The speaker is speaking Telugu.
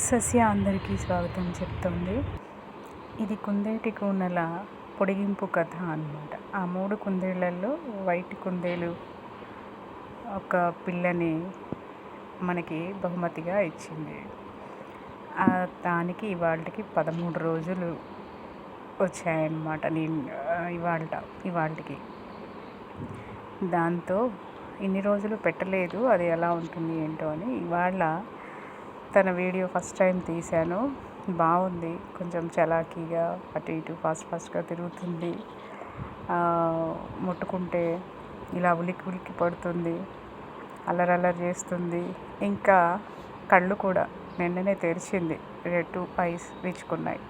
సస్య అందరికీ స్వాగతం చెప్తుంది. ఇది కుందేటి కూనల పొడిగింపు కథ అనమాట ఆ మూడు కుందేళ్ళల్లో వైట్ కుందేలు ఒక పిల్లని మనకి బహుమతిగా ఇచ్చింది. దానికి ఇవాళకి పదమూడు రోజులు వచ్చాయన్నమాట. నేను ఇవాళ ఇవాళకి దాంతో ఇన్ని రోజులు పెట్టలేదు అది ఎలా ఉంటుంది ఏంటో అని ఇవాళ తన వీడియో ఫస్ట్ టైం తీశాను. బాగుంది. కొంచెం చలాకీగా అటు ఇటు ఫాస్ట్ ఫాస్ట్గా తిరుగుతుంది. ముట్టుకుంటే ఇలా ఉలికి ఉలికి పడుతుంది. అల్లరల్లరి చేస్తుంది. ఇంకా కళ్ళు కూడా నిన్ననే తెరిచింది. Two eyes విచ్చుకున్నాయి.